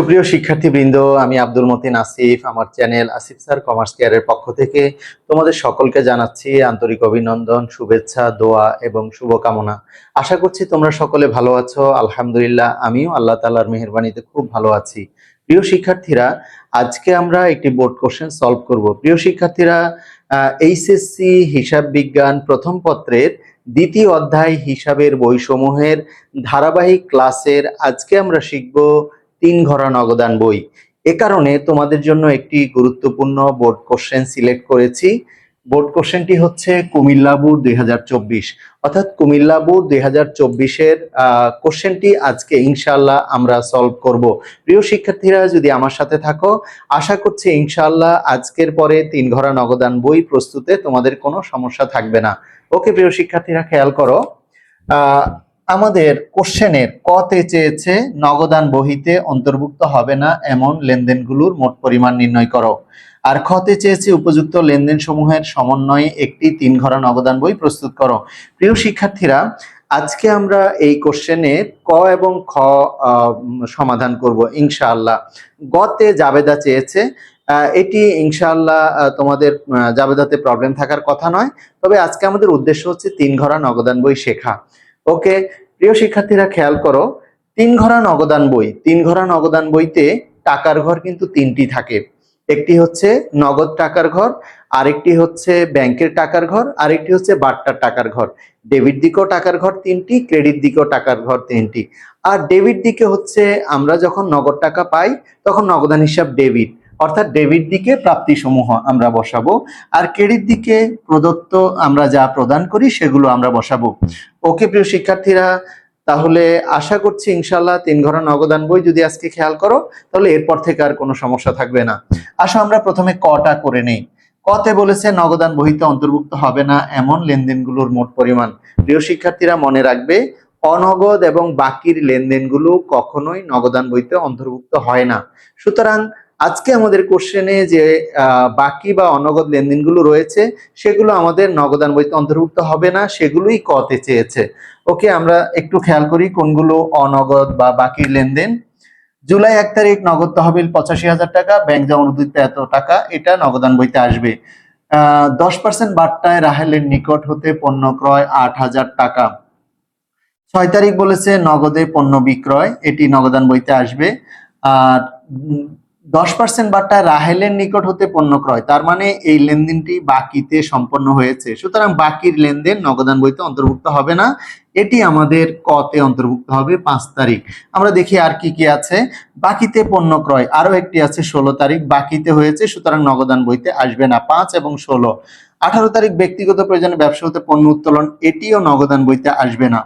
সুপ্রিয় শিক্ষার্থীবৃন্দ, আমি আব্দুল মতিন আসিফ, আমার চ্যানেল আসিফ স্যার কমার্স কেয়ারের পক্ষ থেকে তোমাদের সকলকে জানাচ্ছি আন্তরিক অভিনন্দন, শুভেচ্ছা, দোয়া এবং শুভকামনা। আশা করছি তোমরা সকলে ভালো আছো, আলহামদুলিল্লাহ আমিও আল্লাহ তালার মেহরবানিতে খুব ভালো আছি। প্রিয় শিক্ষার্থীরা, আজকে আমরা একটি বোর্ড কোশ্চেন সলভ করব। প্রিয় শিক্ষার্থীরা এইচএসসি হিসাব বিজ্ঞান প্রথম পত্রের দ্বিতীয় অধ্যায় হিসাবের বইসমূহের ধারাবাহিক ক্লাসের আজকে আমরা শিখব তিন ঘরা নগদান বই। এ কারণে তোমাদের জন্য একটি গুরুত্বপূর্ণ বোর্ড কোশ্চেন সিলেক্ট করেছি। বোর্ড কোশ্চেনটি হচ্ছে কুমিল্লা বোর্ড দু হাজার চব্বিশ। অর্থাৎ কুমিল্লা বোর্ড দুই চব্বিশের কোশ্চেনটি আজকে ইনশাল্লাহ আমরা সলভ করব। প্রিয় শিক্ষার্থীরা, যদি আমার সাথে থাকো, আশা করছি ইনশাল্লাহ আজকের পরে তিন ঘরা নগদান বই প্রস্তুতে তোমাদের কোনো সমস্যা থাকবে না। ওকে প্রিয় শিক্ষার্থীরা, খেয়াল করো। আহ আমাদের কোশ্চেনের কতে চেয়েছে নগদান বহিতে অন্তর্ভুক্ত হবে না এমন লেনদেনগুলোর মোট পরিমাণ নির্ণয় করো। আর খতে চেয়েছে উপযুক্ত লেনদেন সমূহের সমন্বয়ে একটি তিন ঘরা নগদান বই প্রস্তুত করো। প্রিয় শিক্ষার্থীরা, আজকে আমরা এই কোশ্চেনের ক এবং খ সমাধান করব ইনশাআল্লাহ। গতে জাবেদা চেয়েছে এটি ইনশাআল্লাহ তোমাদের জাবেদাতে প্রবলেম থাকার কথা নয়। তবে আজকে আমাদের উদ্দেশ্য হচ্ছে তিন ঘরা নগদান বই শেখা। ওকে, প্রিয় শিক্ষার্থীরা, খেয়াল করো, তিন ঘরা নগদান বই, তিন ঘরা নগদান বইতে টাকার ঘর কিন্তু তিনটি থাকে। একটি হচ্ছে নগদ টাকার ঘর, আরেকটি হচ্ছে ব্যাংকের টাকার ঘর, আরেকটি হচ্ছে বাট্টার টাকার ঘর। ডেবিট দিকেও টাকার ঘর তিনটি, ক্রেডিট দিকেও টাকার ঘর তিনটি। আর ডেবিট দিকে হচ্ছে আমরা যখন নগদ টাকা পাই, তখন নগদান হিসাব ডেবিট। অর্থাৎ ডেবিট দিকে প্রাপ্তি সমূহ আমরা বসাবো, আর ক্রেডিট দিকে প্রদত্ত আমরা যা প্রদান করি সেগুলো আমরা বসাবো। ওকে, প্রিয় শিক্ষার্থীরা, তাহলে আশা করছি ইনশাল্লাহ তিন ঘরা নগদান বই যদি আজকে খেয়াল করো, তাহলে এরপর থেকে আর কোনো সমস্যা থাকবে না। আসো আমরা প্রথমে কটা করে নেই। কতে বলেছে নগদান বহিতে অন্তর্ভুক্ত হবে না এমন লেনদেনগুলোর মোট পরিমাণ। প্রিয় শিক্ষার্থীরা, মনে রাখবে, অনগদ এবং বাকির লেনদেনগুলো কখনোই নগদান বইতে অন্তর্ভুক্ত হয় না। সুতরাং আজকে আমাদের কোশ্চেনে যে বাকি বা অনগদ লেনদেনগুলো রয়েছে, সেগুলো আমাদের নগদান বইতে অন্তর্ভুক্ত হবে না, সেগুলোই কতে চেয়েছে। ওকে, আমরা একটু খেয়াল করি কোনগুলো অনগদ বা বাকির লেনদেন। জুলাই এক তারিখ নগদ তহবিল পঁচাশি হাজার টাকা, ব্যাংক জমা উদ্দিতে এত টাকা, এটা নগদান বইতে আসবে। দশ পার্সেন্ট বার্তায় রাহেলের নিকট হতে পণ্য ক্রয় আট হাজার টাকা। ছয় তারিখ বলেছে নগদে পণ্য বিক্রয়, এটি নগদান বইতে আসবে। আর দশ পার্সেন্ট বার্তায় রাহেলের নিকট হতে পণ্য ক্রয়, তার মানে এই লেনদেনটি বাকিতে সম্পন্ন হয়েছে। সুতরাং বাকির লেনদেন নগদান বইতে অন্তর্ভুক্ত হবে না। এটি আমাদের কতে অন্তর্ভুক্ত হবে পাঁচ তারিখ। আমরা দেখি আর কি কি আছে। বাকিতে পণ্য ক্রয়, আরও একটি আছে ষোলো তারিখ, বাকিতে হয়েছে, সুতরাং নগদান বইতে আসবে না পাঁচ এবং ষোলো। আঠারো তারিখ ব্যক্তিগত প্রয়োজনে ব্যবসা হতে পণ্য উত্তোলন, এটিও নগদান বইতে আসবে না।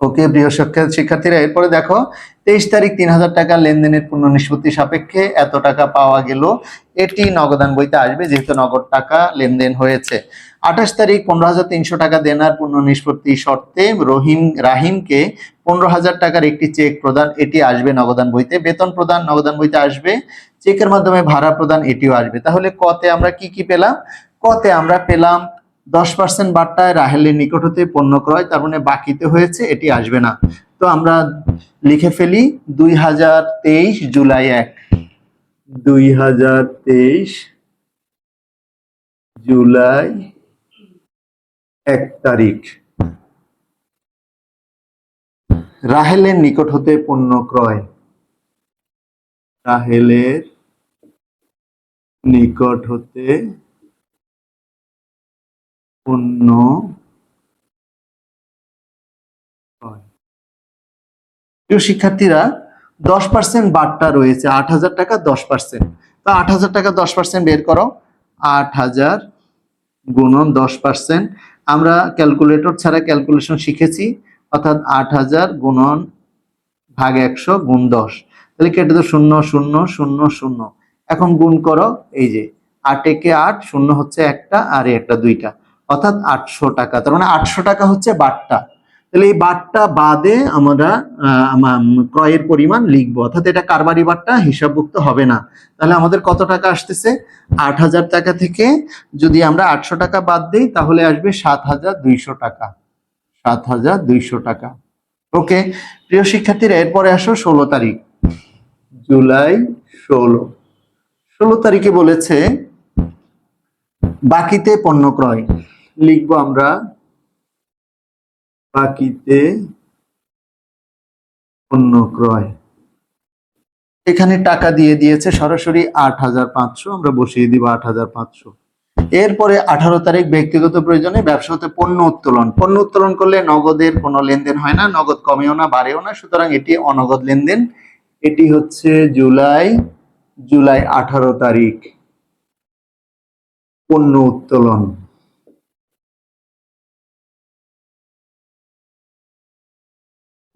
ওকে প্রিয় শিক্ষা- শিক্ষার্থীরা, এরপরে দেখো, তেইশ তারিখ তিন হাজার টাকা লেনদেনের পূর্ণ নিষ্পত্তি সাপেক্ষে এত টাকা পাওয়া গেল। এটি নগদান বইতে আসবে, যেহেতু নগদ টাকা লেনদেন হয়েছে। আঠাশ তারিখ পনেরো হাজার তিনশো টাকা দেনার পূর্ণ নিষ্পত্তি শর্তে রহিম, রাহিমকে পনেরো হাজার টাকার একটি চেক প্রদান, এটি আসবে নগদান বইতে। বেতন প্রদান নগদান বইতে আসবে, চেকের মাধ্যমে ভাড়া প্রদান এটিও আসবে। তাহলে কতে আমরা কি কি পেলাম? কতে আমরা পেলাম দশ পার্সেন্ট বার্তায় রাহেলের নিকট হতে পণ্য ক্রয় তার মানে বাকিতে হয়েছে এটি আসবে না। তো আমরা লিখে ফেলি দুই হাজার তেইশ জুলাই এক। দুই হাজার তেইশ জুলাই এক তারিখ। রাহেলের নিকট হতে পণ্য ক্রয়। রাহেলের নিকট হতে ক্রয়। প্রিয় শিক্ষার্থীরা, দশ পার্সেন্ট বার্তা রয়েছে, আট হাজার টাকা দশ পার্সেন্ট তো আট হাজার টাকা দশ পার্সেন্ট বের করো, আট হাজার গুণন দশ পার্সেন্ট আমরা ক্যালকুলেটর ছাড়া ক্যালকুলেশন শিখেছি, অর্থাৎ আট হাজার গুণন ভাগ একশো গুণ দশ। তাহলে কেটে তো শূন্য শূন্য শূন্য শূন্য। এখন গুণ করো, এই যে আট একে আট, শূন্য হচ্ছে একটা, আর একটা দুইটা। অর্থাৎ আটশো টাকা। তার মানে আটশো টাকা হচ্ছে বাট্টা। তাহলে এই বাট্টা বাদে আমরা ক্রয়ের পরিমাণ লিখব। অর্থাৎ এটা কারবারি বাট্টা, হিসাবভুক্ত হবে না। তাহলে আমাদের কত টাকা আসতেছে? আট হাজার টাকা থেকে যদি আমরা আটশো টাকা বাদ দিই, তাহলে আসবে সাত হাজার দুইশো টাকা। সাত হাজার দুইশো টাকা। ওকে, প্রিয় শিক্ষার্থীরা, এরপরে আসো ষোলো তারিখ। জুলাই ষোলো। ষোলো তারিখে বলেছে, বাকিতে পণ্য ক্রয়। লিখব আমরা। বাকিতে পণ্য ক্রয়। এখানে টাকা দিয়ে দিয়েছে সরাসরি আট হাজার পাঁচশো, আমরা বসিয়ে দিব আট হাজার পাঁচশো। এরপরে আঠারো তারিখ ব্যক্তিগত প্রয়োজনে ব্যবসা হতে পণ্য উত্তোলন। পণ্য উত্তোলন করলে নগদের কোনো লেনদেন হয় না, নগদ কমেও না, বাড়েও না, সুতরাং এটি অনগদ লেনদেন। এটি হচ্ছে জুলাই জুলাই আঠারো তারিখ পণ্য উত্তোলন।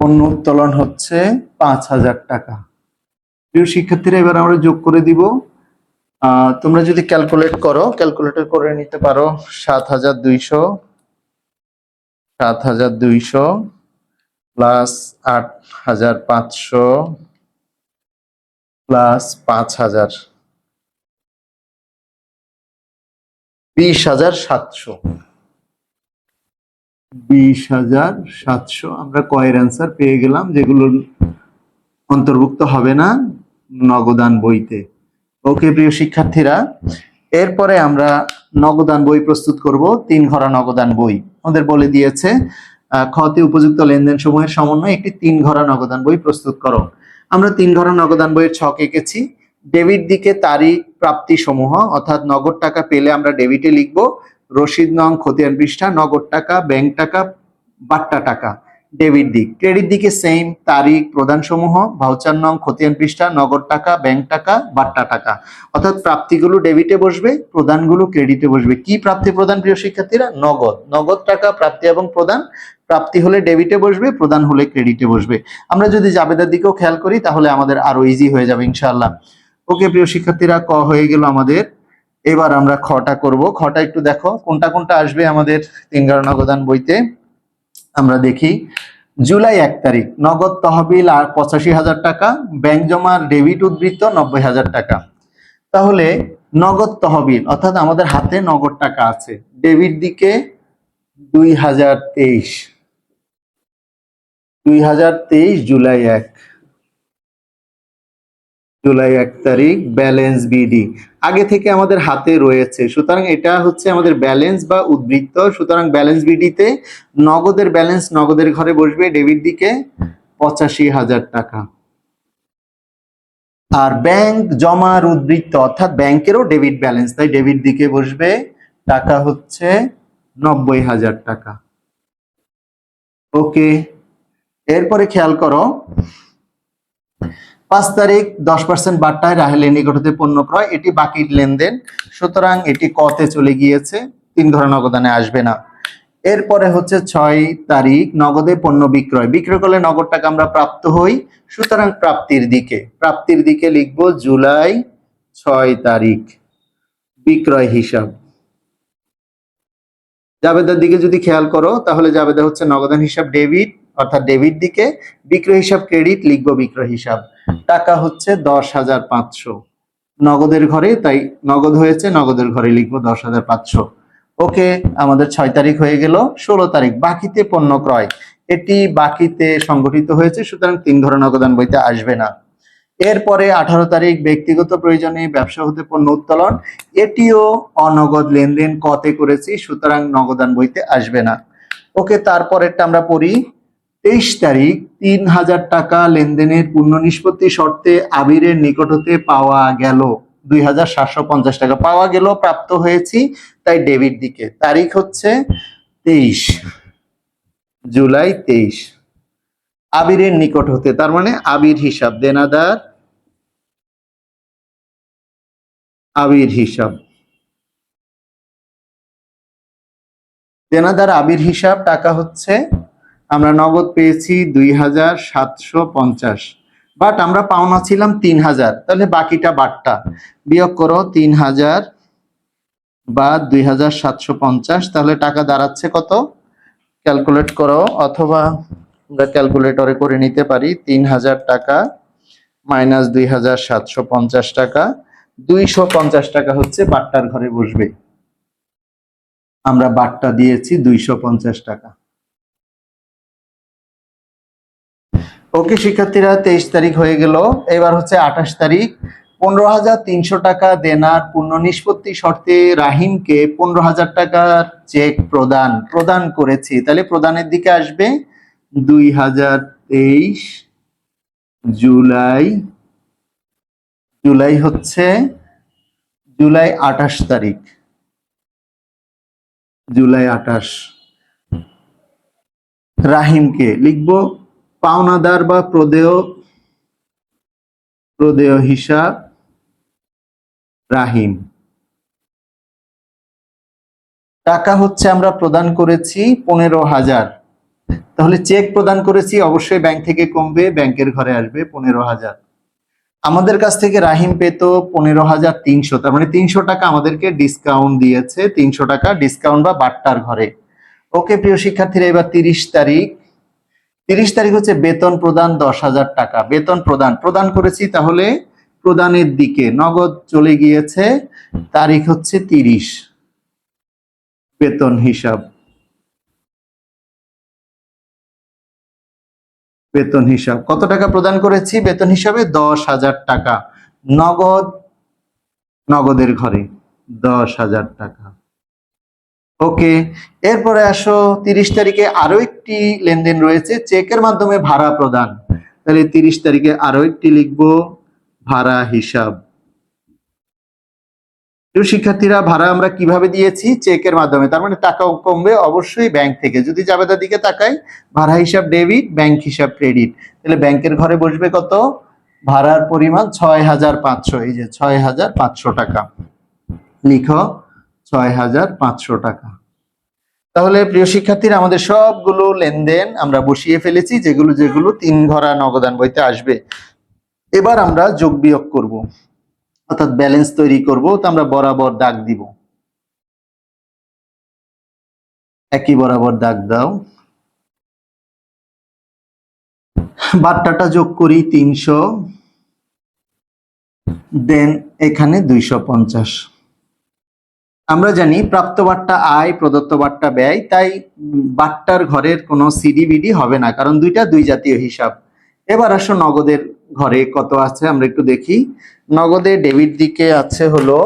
পণ্য উত্তোলন হচ্ছে পাঁচ হাজার টাকা। প্রিয় শিক্ষার্থীরা, এবার আমরা যোগ করে দিব। তোমরা যদি ক্যালকুলেট করো ক্যালকুলেটর করে নিতে পারো সাত হাজার দুইশো, সাত হাজার দুইশো প্লাস আট হাজার পাঁচশো প্লাস পাঁচ হাজার। বিশ হাজার সাতশো। বিশ হাজার সাতশো। আমরা কয়ের অ্যান্সার পেয়ে গেলাম, যেগুলো অন্তর্ভুক্ত হবে না নগদান বইতে। ওকে প্রিয় শিক্ষার্থীরা, এরপরে আমরা নগদান বই প্রস্তুত করব, তিন ঘরা নগদান বই। আমাদের বলে দিয়েছে খতে উপযুক্ত লেনদেন সমূহের সমন্বয়ে একটি তিন ঘরা নগদান বই প্রস্তুত করো। আমরা তিন ঘরা নগদান বইয়ের ছক এঁকেছি। ডেবিট দিকে তারিখ প্রাপ্তি সমূহ অর্থাৎ নগদ টাকা পেলে আমরা ডেবিটে লিখব। রসিদ নং খতিয়ান পৃষ্ঠা, নগদ টাকা ব্যাংক টাকা, বাট্টা টাকা ডেবিট দিক। ক্রেডিট দিকে সেম তারিখ প্রদান সমূহ ভাউচার নং খতিয়ান পৃষ্ঠা, নগদ টাকা ব্যাংক টাকা, বাট্টা টাকা। অর্থাৎ প্রাপ্তিগুলো ডেবিটে বসবে, প্রদানগুলো ক্রেডিটে বসবে। কি প্রাপ্তি প্রদান প্রিয় শিক্ষার্থীরা? নগদ। নগদ টাকা, প্রাপ্তি এবং প্রদান। প্রাপ্তি হলে ডেবিটে বসবে, প্রদান হলে ক্রেডিটে বসবে। আমরা যদি জাবেদার দিকেও খেয়াল করি, তাহলে আমাদের আরও ইজি হয়ে যাবে ইনশাআল্লাহ। ওকে প্রিয় শিক্ষার্থীরা, ক হয়ে গেল আমাদের এবার আমরা খটা করব। খটা একটু দেখো, কোনটা কোনটা আসবে আমাদের তিন গাড়া নগদান বইতে? আমরা দেখি, জুলাই এক তারিখ, নগদ তহবিল আর পঁচাশি হাজার টাকা, ব্যাংক জমার ডেবিট উদ্বৃত্ত নব্বই হাজার টাকা। তাহলে নগদ তহবিল, অর্থাৎ আমাদের হাতে নগদ টাকা আছে, ডেবিট দিকে দুই হাজার তেইশ, দুই হাজার তেইশ জুলাই এক। জুলাই এক তারিখ, ব্যালেন্স বিডি। আগে থেকে আমাদের হাতে রয়েছে। সুতরাং এটা হচ্ছে আমাদের ব্যালেন্স বা উদ্বৃত্ত। সুতরাং ব্যালেন্স বিডিতে নগদের ব্যালেন্স নগদের ঘরে বসবে ডেবিট দিকে পঁচাশি হাজার টাকা। আর ব্যাংক জমার উদ্বৃত্ত, অর্থাৎ ব্যাংকেরও ডেবিট ব্যালেন্স, তাই ডেবিট দিকে বসবে। টাকা হচ্ছে নব্বই হাজার টাকা। ওকে, এরপরে খেয়াল করো পাঁচ তারিখ দশ পার্সেন্ট বাট্টায় রাহেলের নিকট হতে পণ্য ক্রয়, এটি বাকির লেনদেন। সুতরাং এটি কতে চলে গিয়েছে, তিন ঘর নগদানে আসবে না। এরপরে হচ্ছে ছয় তারিখ নগদে পণ্য বিক্রয়। বিক্রয় করলে নগদ টাকা আমরা প্রাপ্ত হই, সুতরাং প্রাপ্তির দিকে। প্রাপ্তির দিকে লিখব জুলাই ছয় তারিখ বিক্রয় হিসাব। জাবেদার দিকে যদি খেয়াল করো, তাহলে জাবেদা হচ্ছে নগদান হিসাব ডেবিট, অর্থাৎ ডেবিট দিকে। বিক্রয় হিসাব ক্রেডিট, লিখব বিক্রয় হিসাব। টাকা হচ্ছে দশ হাজার পাঁচশো। নগদের ঘরে, তাই নগদ হয়েছে, নগদের ঘরে লিখব দশ হাজার পাঁচশো। ওকে, আমাদের ছয় তারিখ হয়ে গেল, ষোলো তারিখ, বাকিতে পণ্য ক্রয়। এটি বাকিতে সংগঠিত হয়েছে, সুতরাং তিন ঘর নগদান বইতে আসবে না। এরপরে আঠারো তারিখ, ব্যক্তিগত প্রয়োজনে ব্যবসা হতে পণ্য উত্তোলন। এটিও অনগদ লেনদেন কতে করেছি, সুতরাং নগদান বইতে আসবে না। ওকে, তারপরেরটা আমরা পড়ি। তেইশ তারিখ তিন হাজার টাকা লেনদেনের পূর্ণ নিষ্পত্তি শর্তে আবিরের নিকট হতে পাওয়া গেল দুই হাজার সাতশো পঞ্চাশ টাকা। পাওয়া গেল, প্রাপ্ত হয়েছি তাই ডেবিট দিকে। তারিখ হচ্ছে তেইশ জুলাই তেইশ। আবিরের নিকট হতে, তার মানে আবির হিসাব, দেনাদার আবির হিসাব। দেনাদার আবির হিসাব, টাকা হচ্ছে আমরা নগদ পেয়েছি দুই হাজার সাতশো পঞ্চাশ। বাট আমরা পাওনা ছিলাম তিন হাজার। তাহলে বাকিটা বাটটা। বিয়োগ করো তিন হাজার বা দুই হাজার সাতশো পঞ্চাশ। তাহলে টাকা দাঁড়াচ্ছে কত? ক্যালকুলেট করো। অথবা আমরা ক্যালকুলেটরে করে নিতে পারি তিন হাজার টাকা মাইনাস দুই হাজার সাতশো পঞ্চাশ টাকা। দুইশো পঞ্চাশ টাকা হচ্ছে বাট্টার ঘরে বসবে। আমরা বাট্টা দিয়েছি দুইশো পঞ্চাশ টাকা। ওকে, শিক্ষার্থীরা, তেইশ তারিখ হয়ে গেল। এবার হচ্ছে আঠাশ তারিখ। পনেরো হাজার তিনশো টাকা দেনার পূর্ণ নিষ্পত্তি শর্তে রাহিমকে পনেরো হাজার টাকার চেক প্রদান প্রদান করেছি। তাহলে প্রদানের দিকে আসবে। দুই হাজার তেইশ জুলাই জুলাই হচ্ছে জুলাই আঠাশ তারিখ। জুলাই আঠাশ। রাহিমকে লিখব। পাওনাদার বা প্রদেয় প্রদেয় হিসাব রাহিম। টাকা হচ্ছে আমরা প্রদান করেছি পনেরো হাজার। তাহলে চেক প্রদান করেছি, অবশ্যই ব্যাংক থেকে কমবে, ব্যাংকের ঘরে আসবে পনেরো হাজার। আমাদের কাছ থেকে রাহিম পেত পনেরো হাজার তিনশো। তার মানে তিনশো টাকা আমাদেরকে ডিসকাউন্ট দিয়েছে, তিনশো টাকা ডিসকাউন্ট বা বাট্টার ঘরে। ওকে প্রিয় শিক্ষার্থীরা, এবার তিরিশ তারিখ। তিরিশ তারিখ হচ্ছে বেতন প্রদান, দশ হাজার টাকা। বেতন প্রদান। প্রদান করেছি তাহলে প্রদানের দিকে। নগদ চলে গিয়েছে, তারিখ হচ্ছে তিরিশ। বেতন হিসাব। বেতন হিসাব। কত টাকা প্রদান করেছি? বেতন হিসাবে দশ হাজার টাকা। নগদ, নগদের ঘরে দশ হাজার টাকা। ওকে, এরপরে আসো, তিরিশ তারিখে আরও একটি লেনদেন রয়েছে, চেকের মাধ্যমে ভাড়া প্রদান। তাহলে তিরিশ তারিখে আরও একটি লিখব, ভাড়া হিসাব। শিক্ষার্থীরা, ভাড়া আমরা কীভাবে দিয়েছি? চেকের মাধ্যমে। তার মানে টাকা কমবে অবশ্যই ব্যাংক থেকে। যদি জাবেদার দিকে তাকাই, ভাড়া হিসাব ডেবিট, ব্যাংক হিসাব ক্রেডিট। তাহলে ব্যাংকের ঘরে বসবে কত? ভাড়ার পরিমাণ ছয় হাজার পাঁচশো। এই যে ছয় হাজার পাঁচশো টাকা। লিখো। ছয় হাজার পাঁচশো টাকা। তাহলে প্রিয় শিক্ষার্থীরা, আমাদের সবগুলো লেনদেন আমরা বসিয়ে ফেলেছি, যেগুলো যেগুলো তিন ঘরা নগদান বইতে আসবে। এবার আমরা যোগ বিয়োগ করব, অর্থাৎ ব্যালেন্স তৈরি করব, তো আমরা বরাবর দাগ দিব। একই বরাবর দাগ দাও। বাট্টাটা যোগ করি তিনশো দেন এখানে দুইশো পঞ্চাশ। আমরা জানি প্রাপ্ত বাট্টা আয়, প্রদত্ত বাট্টা ব্যয়, তাই বাট্টার ঘরের কোনো সিডিবিডি হবে না, কারণ দুইটা দুই জাতীয় হিসাব। এবার আসো নগদের ঘরে কত আছে, আমরা একটু দেখি। নগদে ডেবিট দিকে আছে হলো,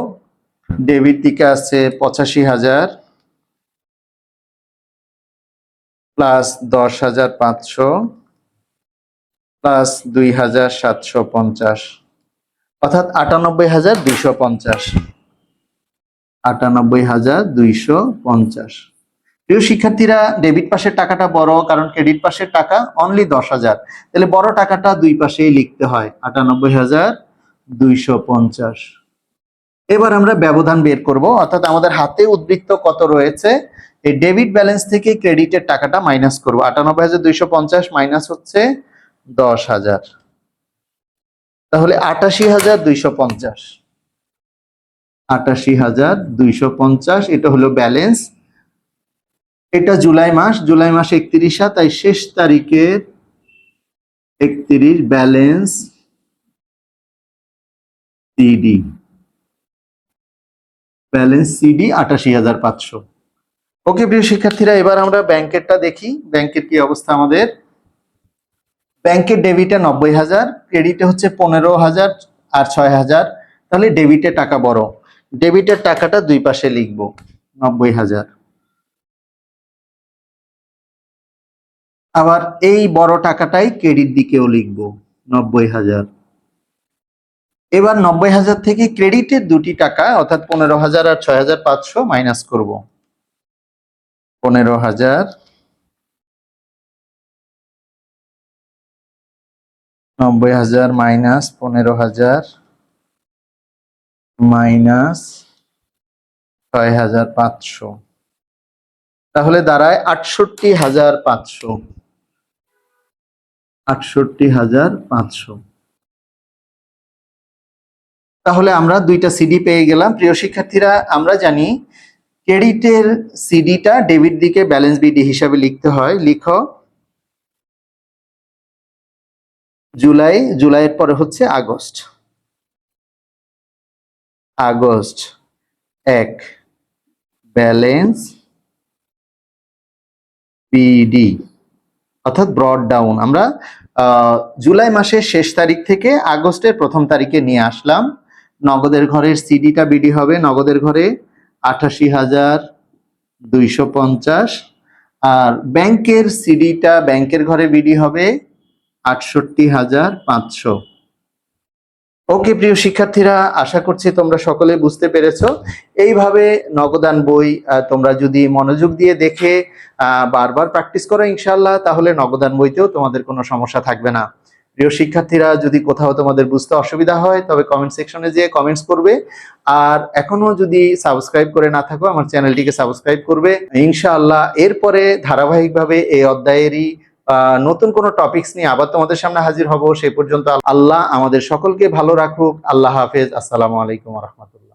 ডেবিট দিকে আছে পঁচাশি হাজার, প্লাস দশ হাজার পাঁচশো, প্লাস দুই হাজার সাতশো পঞ্চাশ, অর্থাৎ আটানব্বই হাজার দুইশো পঞ্চাশ। আটানব্বই হাজার দুইশো পঞ্চাশ। প্রিয় শিক্ষার্থীরা ডেবিট পাশের টাকাটা বড়, কারণ ক্রেডিট পাশের টাকা অনলি দশ হাজার। তাহলে বড় টাকাটা দুই পাশেই লিখতে হয়, আটানব্বই হাজার দুইশো পঞ্চাশ। এবার আমরা ব্যবধান বের করব, অর্থাৎ আমাদের হাতে উদ্বৃত্ত কত রয়েছে, এই ডেবিট ব্যালেন্স থেকে ক্রেডিটের টাকাটা মাইনাস করব, আটানব্বই হাজার দুইশো পঞ্চাশ মাইনাস হচ্ছে দশ হাজার। তাহলে আটাশি হাজার দুইশো পঞ্চাশ। আটাশি হাজার দুইশো পঞ্চাশ, এটা হলো ব্যালেন্স। এটা জুলাই মাস জুলাই মাস একত্রিশ, তাই শেষ তারিখের একত্রিশ ব্যালেন্স সিডি। ব্যালেন্স সিডি আটাশি হাজার পাঁচশো। ওকে প্রিয় শিক্ষার্থীরা, এবার আমরা ব্যাংকেরটা দেখি। ব্যাংকের কি অবস্থা আমাদের? ব্যাংকের ডেবিটে নব্বই হাজার ক্রেডিটে হচ্ছে পনেরো হাজার আর ছয় হাজার। তাহলে ডেবিটে টাকা বড়। ডেবিটের টাকাটা দুই পাশে লিখব, নব্বই হাজার। আবার এই বড় টাকাটাই ক্রেডিট দিকেও লিখব, নব্বই হাজার। এবার নব্বই হাজার থেকে ক্রেডিটের দুটি টাকা, অর্থাৎ পনেরো হাজার আর ছয় হাজার পাঁচশো মাইনাস করব। পনেরো হাজার, নব্বই হাজার মাইনাস পনেরো হাজার। মাইনাস ছয় হাজার পাঁচশো। তাহলে দাঁড়ায় আটষট্টি হাজার পাঁচশো। আটষট্টি হাজার পাঁচশো। তাহলে আমরা দুইটা সিডি পেয়ে গেলাম। প্রিয় শিক্ষার্থীরা, আমরা জানি ক্রেডিটের সিডিটা ডেবিট দিকে ব্যালেন্স বিডি হিসাবে লিখতে হয়। লিখো। জুলাই, জুলাইয়ের পরে হচ্ছে আগস্ট। আগস্ট এক। ব্যালেন্স বিডি অর্থাৎ ব্রড ডাউন। আমরা জুলাই মাসের শেষ তারিখ থেকে আগস্টের প্রথম তারিখে নিয়ে আসলাম। নগদের ঘরের সিডিটা বিডি হবে নগদের ঘরে আঠাশি হাজার দুইশো পঞ্চাশ। আর ব্যাংকের সিডিটা ব্যাংকের ঘরে বিডি হবে আটষট্টি হাজার পাঁচশো। ওকে প্রিয় শিক্ষার্থীরা, আশা করছি তোমরা সকলে বুঝতে পেরেছ। এইভাবে নগদান বই তোমরা যদি মনোযোগ দিয়ে দেখে বারবার প্র্যাকটিস করো ইনশাল্লাহ তাহলে নগদান বইতেও তোমাদের কোনো সমস্যা থাকবে না। প্রিয় শিক্ষার্থীরা, যদি কোথাও তোমাদের বুঝতে অসুবিধা হয়, তবে কমেন্ট সেকশনে যেয়ে কমেন্টস করবে। আর এখনও যদি সাবস্ক্রাইব করে না থাকো, আমার চ্যানেলটিকে সাবস্ক্রাইব করবে। ইনশাআল্লাহ, এরপরে ধারাবাহিকভাবে এই অধ্যায়েরই নতুন কোনো টপিকস নিয়ে আবার তোমাদের সামনে হাজির হব। সেই পর্যন্ত আল্লাহ আমাদের সকলকে ভালো রাখুক। আল্লাহ হাফেজ। আসসালামু আলাইকুম রহমতুল্লাহ।